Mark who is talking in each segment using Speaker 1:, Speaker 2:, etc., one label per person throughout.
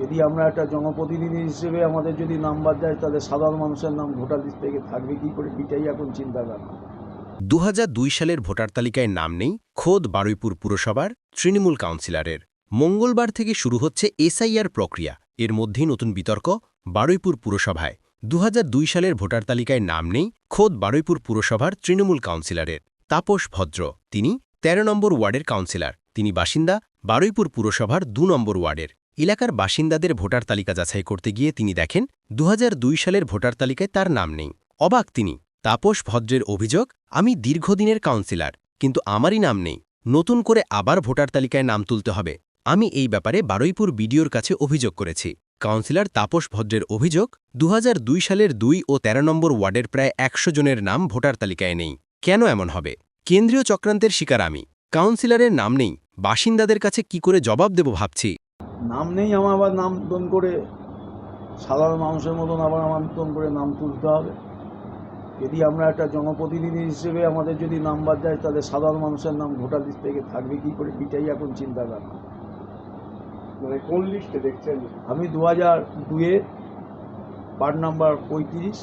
Speaker 1: যদি আমরা একটা জনপ্রতিনিধি হিসেবে আমাদের যদি নাম বাদ যায় তাহলে সাধারণ মানুষের নাম ভোটার লিস্ট থেকে থাকবে কি করে? এটাই এখন চিন্তা ভাবনা।
Speaker 2: দু সালের ভোটার তালিকায় নাম নেই, খোদ বারুইপুর পুরসভার তৃণমূল কাউন্সিলরের। মঙ্গলবার থেকে শুরু হচ্ছে এসআইআর প্রক্রিয়া। এর মধ্যেই নতুন বিতর্ক বারুইপুর পুরসভায়। দু হাজার দুই সালের ভোটার তালিকায় নাম নেই, খোদ বারুইপুর পুরসভার তৃণমূল কাউন্সিলরের। তাপস ভদ্র, তিনি ১৩ নম্বর ওয়ার্ডের কাউন্সিলর। তিনি বাসিন্দা বারুইপুর পুরসভার দু নম্বর ওয়ার্ডের। এলাকার বাসিন্দাদের ভোটার তালিকা যাচাই করতে গিয়ে তিনি দেখেন দুহাজার দুই সালের ভোটার তালিকায় তার নাম নেই। অবাক তিনি। তাপস ভদ্রের অভিযোগ, আমি দীর্ঘদিনের কাউন্সিলর, কিন্তু আমারই নাম নেই। নতুন করে আবার ভোটার তালিকায় নাম তুলতে হবে। আমি এই ব্যাপারে বারুইপুর বিডিওর কাছে অভিযোগ করেছি। কাউন্সিলর তাপস ভদ্রের অভিযোগ, দুহাজার দুই সালের দুই ও ১৩ নম্বর ওয়ার্ডের প্রায় একশো জনের নাম ভোটার তালিকায় নেই। কেন এমন হবে? কেন্দ্রীয় চক্রান্তের শিকার আমি। কাউন্সিলরের নাম নেই। বাসিন্দাদের কাছে কি করে জবাব দেব ভাবছি।
Speaker 1: নাম নেই আমার আবার নাম নতুন করে সাধারণ মানুষের মতন আবার আমার নতুন করে নাম তুলতে হবে। যদি আমরা একটা জনপ্রতিনিধি হিসেবে আমাদের যদি নাম বাদ যায় তাহলে সাধারণ মানুষের নাম ভোটার লিস্ট থেকে থাকবে কি করে? এটাই এখন চিন্তা ভাবনা
Speaker 3: মানে কোন লিস্টে দেখছেন?
Speaker 1: আমি দু হাজার দুয়ে ওয়ার্ড নাম্বার পঁয়ত্রিশ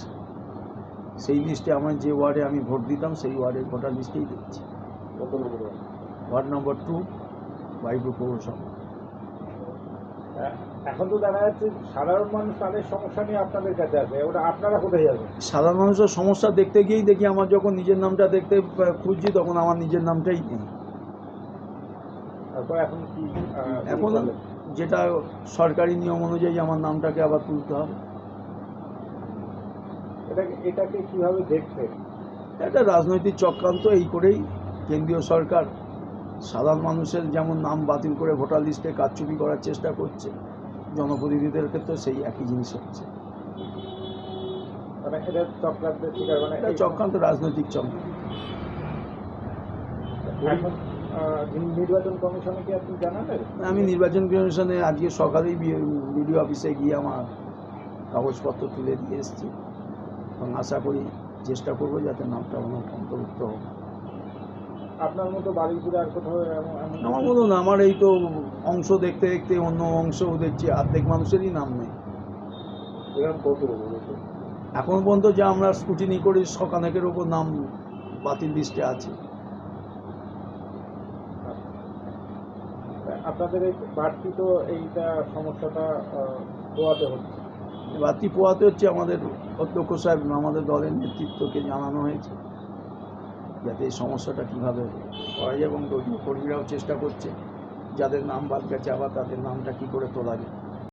Speaker 1: সেই লিস্টে আমার যে ওয়ার্ডে আমি ভোট দিতাম সেই ওয়ার্ডের ভোটার লিস্টেই দেখছি।
Speaker 3: কত number ward?
Speaker 1: Number two Baipur পৌরসভা।
Speaker 3: এখন তো দেখা যাচ্ছে সাধারণ মানুষ তাদের সমস্যা নিয়ে আপনাদের কাছে আসে ওটা আপনারা কোথায় যাবেন?
Speaker 1: সাধারণ মানুষের সমস্যা দেখতে গিয়েই দেখি আমার যখন নিজের নামটা দেখতে খুঁজছি তখন আমার নিজের নামটাই নেই।
Speaker 3: তারপর এখন কি
Speaker 1: এখন যেটা সরকারি নিয়ম অনুযায়ী আমার নামটাকে আবার তুলতে হবে।
Speaker 3: এটাকে এটাকে কীভাবে দেখছেন?
Speaker 1: একটা রাজনৈতিক চক্রান্ত এই করেই কেন্দ্রীয় সরকার সাধারণ মানুষের যেমন নাম বাতিল করে ভোটার লিস্টে কারচুপি করার চেষ্টা করছে জনপ্রতিনিধিদের ক্ষেত্রে সেই একই জিনিস হচ্ছে।
Speaker 3: মানে এটা মানে
Speaker 1: চক্রান্ত রাজনৈতিক চক্রান্ত
Speaker 3: আহ, নির্বাচন কমিশনে কি আপনি জানালেন
Speaker 1: আমি নির্বাচন কমিশনে আজকে সকালেই বিডিও অফিসে গিয়ে আমার কাগজপত্র তুলে দিয়ে এসেছি এবং আশা করি চেষ্টা করব যাতে নামটা আমার অন্তর্ভুক্ত হোক।
Speaker 3: আপনার মতো বাড়িপুরে আর কোথাও
Speaker 1: আমার মতন আমার এই তো অংশ দেখতে দেখতে অন্য অংশও দেখছি অর্ধেক মানুষেরই নাম নেই। এখন পর্যন্ত যা আমরা স্কুটিনি করি শখানেকের ওপর নাম বাতিল লিস্টে আছে।
Speaker 3: আপনাদের বাড়তি তো এইটা সমস্যাটা পোয়াতে হচ্ছে।
Speaker 1: বাতি পোয়াতে হচ্ছে আমাদের অধ্যক্ষ সাহেব আমাদের দলের নেতৃত্বকে জানানো হয়েছে। যাতে এই সমস্যাটা কীভাবে করা যায় এবং দলীয় কর্মীরাও চেষ্টা করছে, যাদের নাম বাদ গেছে আবার তাদের নামটা কী করে তোলা যায়।